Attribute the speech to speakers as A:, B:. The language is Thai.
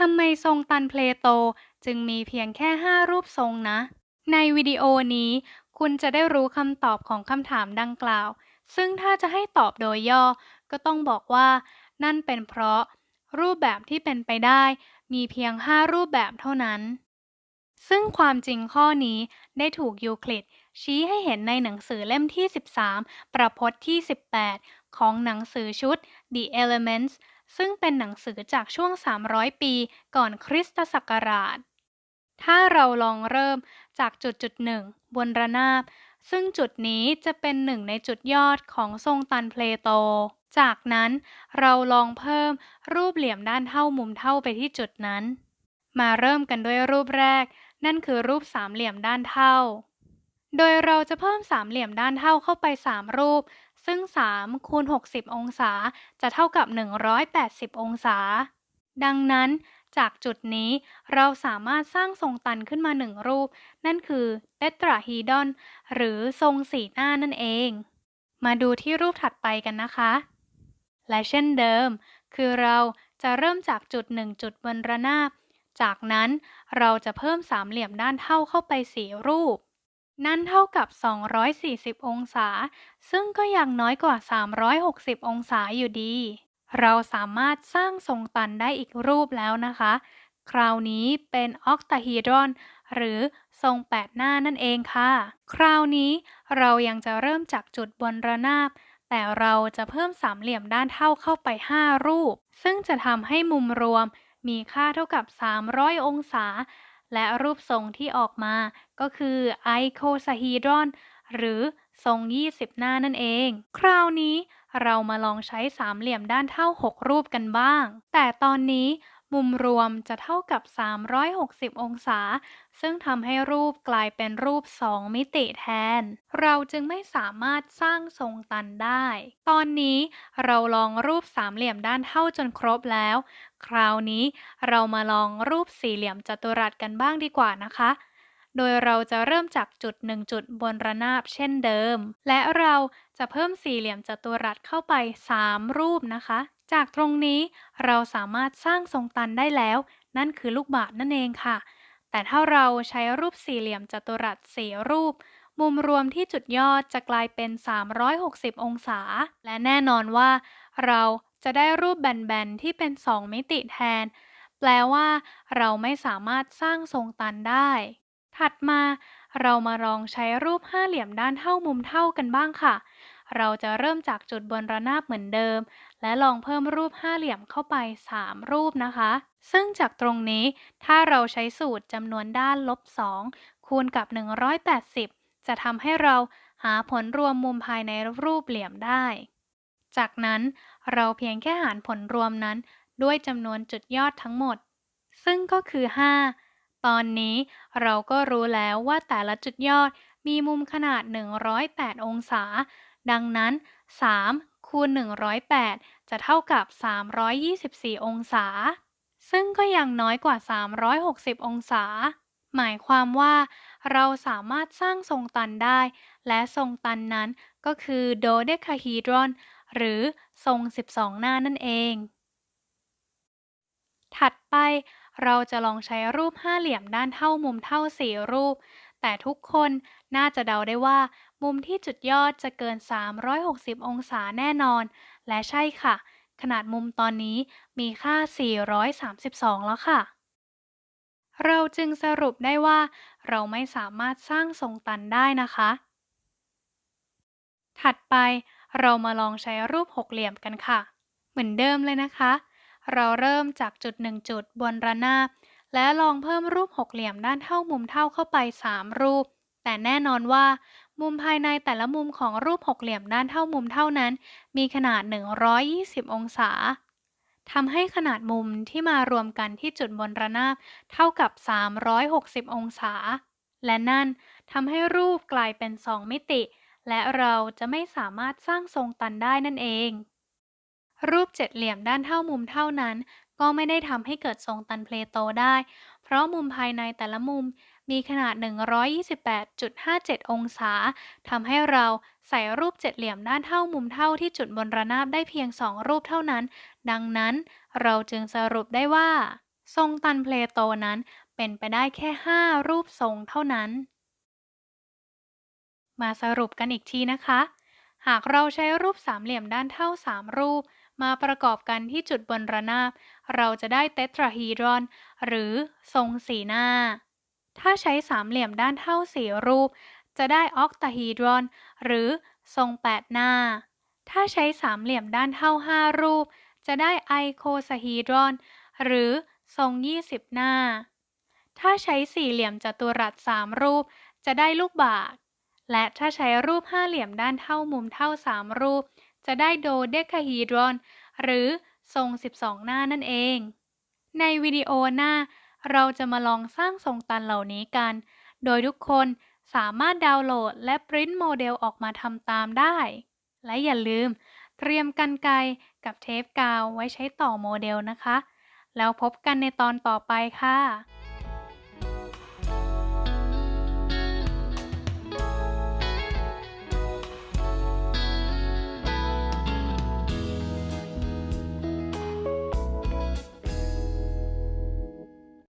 A: ทำไมทรงตันเพลโตจึงมีเพียงแค่ 5 รูปทรงนะ ในวิดีโอนี้ คุณจะได้รู้คำตอบของคำถามดังกล่าว ซึ่งถ้าจะให้ตอบโดยย่อ ก็ต้องบอกว่า นั่นเป็นเพราะ รูปแบบที่เป็นไปได้ มีเพียง 5 รูปแบบเท่านั้น ซึ่งความจริงข้อนี้ได้ถูกยูคลิดชี้ให้เห็นในหนังสือเล่มที่ 13 ประพจน์ที่ 18 ของหนังสือชุด The Elements ซึ่งเป็นหนังสือจากช่วง 300 ปีก่อนคริสตศักราช ถ้าเราลองเริ่มจากจุดจุดหนึ่งบนระนาบ ซึ่งจุดนี้จะเป็นหนึ่งในจุดยอดของทรงตันเพลโต จากนั้นเราลองเพิ่มรูปเหลี่ยมด้านเท่ามุมเท่าไปที่จุดนั้น มาเริ่มกันด้วยรูปแรก นั่นคือรูปสามเหลี่ยมด้านเท่า โดยเราจะเพิ่มสามเหลี่ยมด้านเท่าเข้าไป 3 รูป ซึ่ง 3 คูณ 60 องศาจะเท่ากับ 180 องศา ดังนั้น จากจุดนี้เราสามารถสร้างทรงตันขึ้นมาหนึ่งรูป นั่นคือเตตราฮีดอน หรือทรงสี่หน้านั่นเอง มาดูที่รูปถัดไปกันนะคะ และเช่นเดิม คือเราจะเริ่มจากจุดหนึ่งจุดบนระนาบ จากนั้นเราจะเพิ่มสามเหลี่ยมด้านเท่าเข้าไปสี่รูป นั่นเท่ากับ 240 องศา ซึ่งก็ยังน้อยกว่า 360 องศาอยู่ดี เราสามารถสร้างทรงตันได้อีกรูปแล้วนะคะ คราวนี้เป็นออกตาฮีดรอนหรือทรงแปดหน้านั่นเองค่ะ คราวนี้เรายังจะเริ่มจากจุดบนระนาบ แต่เราจะเพิ่มสามเหลี่ยมด้านเท่าเข้าไป 5 รูป ซึ่งจะทำให้มุมรวมมีค่าเท่ากับ 300 องศา และรูปทรงที่ออกมา ก็คือไอโคซาฮีดรอน หรือทรง 20 หน้านั่นเอง คราวนี้เรามาลองใช้สามเหลี่ยมด้านเท่า 6 รูปกันบ้าง แต่ตอนนี้ มุมรวมจะเท่ากับ 360 องศา ซึ่งทำให้รูปกลายเป็นรูป 2 มิติแทน เราจึงไม่สามารถสร้างทรงตันได้ ตอนนี้เราลองรูปสามเหลี่ยมด้านเท่าจนครบแล้ว คราวนี้เรามาลองรูปสี่เหลี่ยมจัตุรัสกันบ้างดีกว่านะคะ โดยเราจะเริ่มจากจุดหนึ่งจุดบนระนาบเช่นเดิม และเราจะเพิ่มสี่เหลี่ยมจัตุรัสเข้าไป 3 รูปนะคะ จากตรงนี้เราสามารถสร้างทรงตันได้แล้ว นั่นคือลูกบาศก์นั่นเองค่ะ แต่ถ้าเราใช้รูปสี่เหลี่ยมจัตุรัสสี่รูป มุมรวมที่จุดยอดจะกลายเป็น 360 องศา และแน่นอนว่า เราจะได้รูปแบนๆที่เป็น 2 มิติแทน แปลว่า เราไม่สามารถสร้างทรงตันได้ ถัดมาเรามาลองใช้รูปห้าเหลี่ยมด้านเท่ามุมเท่ากันบ้างค่ะ เราจะเริ่มจากจุดบนระนาบเหมือนเดิม และลองเพิ่มรูปห้าเหลี่ยมเข้าไป 3 รูปนะคะ ซึ่งจากตรงนี้ถ้าเราใช้สูตรจำนวนด้านลบ 2 คูณกับ 180 จะทำให้เราหาผลรวมมุมภายในรูปเหลี่ยมได้ จากนั้นเราเพียงแค่หารผลรวมนั้น ด้วยจำนวนจุดยอดทั้งหมด ซึ่งก็คือ 5 ตอนนี้เราก็รู้แล้วว่าแต่ละจุดยอดมีมุมขนาด 108 องศา ดังนั้น 3 คูณ 108 จะเท่ากับ 324 องศา ซึ่งก็ยังน้อยกว่า 360 องศา หมายความว่า เราสามารถสร้างทรงตันได้ และทรงตันนั้นก็คือโดเดคาฮีดรอน หรือทรง 12 หน้านั่นเอง ถัดไป เราจะลองใช้รูปห้าเหลี่ยมด้านเท่ามุมเท่าสี่รูป แต่ทุกคนน่าจะเดาได้ว่า มุมที่จุดยอดจะเกิน 360 องศาแน่นอน และใช่ค่ะ ขนาดมุมตอนนี้มีค่า 432 แล้วค่ะ เราจึงสรุปได้ว่า เราไม่สามารถสร้างทรงตันได้นะคะ ถัดไปเรามาลองใช้รูปหกเหลี่ยมกันค่ะ เหมือนเดิมเลยนะคะ เราเริ่มจากจุดหนึ่งจุดบนระนาบ และลองเพิ่มรูปหกเหลี่ยมด้านเท่ามุมเท่าเข้าไป 3 รูป แต่แน่นอนว่า มุมภายในแต่ละมุมของรูปหกเหลี่ยมด้านเท่ามุมเท่านั้น มีขนาด 120 องศาทำให้ขนาดมุมที่มารวมกันที่จุดบนระนาบเท่ากับ 360 องศา และนั่นทำให้รูปกลายเป็น 2 มิติ และเราจะไม่สามารถสร้างทรงตันได้นั่นเอง รูปเจ็ดเหลี่ยมด้านเท่ามุมเท่านั้น ก็ไม่ได้ทำให้เกิดทรงตันเพลโตได้ เพราะมุมภายในแต่ละมุมมีขนาด 128.57 องศาทำให้เราใส่รูปเจ็ดเหลี่ยมด้านเท่ามุมเท่าที่จุดบนระนาบได้เพียง 2 รูปเท่านั้น ดังนั้นเราจึงสรุปได้ว่า ทรงตันเพลโตนั้นเป็นไปได้แค่ 5 รูปทรงเท่านั้น มาสรุปกันอีกทีนะคะ หากเราใช้รูปสามเหลี่ยมด้านเท่า 3 รูป มาประกอบกันที่จุดบนระนาบ เราจะได้เตตราฮีดรอน หรือทรงสีหน้า ถ้าใช้สามเหลี่ยมด้านเท่า4รูป จะได้ออกตาฮีดรอน หรือทรง8หน้า ถ้าใช้สามเหลี่ยมด้านเท่า5รูป จะได้ไอโคซาฮีดรอน หรือทรง20หน้า ถ้าใช้สี่เหลี่ยมจัตุรัส3รูป จะได้ลูกบาศก์และถ้าใช้รูปห้าเหลี่ยมด้านเท่ามุมเท่า3รูป จะได้โดเดคาฮีดรอน หรือทรง 12 หน้านั่นเอง ในวิดีโอหน้า เราจะมาลองสร้างทรงตันเหล่านี้กัน โดยทุกคนสามารถดาวน์โหลดและปริ้นโมเดลออกมาทำตามได้ และอย่าลืม เตรียมกันไกรกับเทปกาวไว้ใช้ต่อโมเดลนะคะ แล้วพบกันในตอนต่อไปค่ะ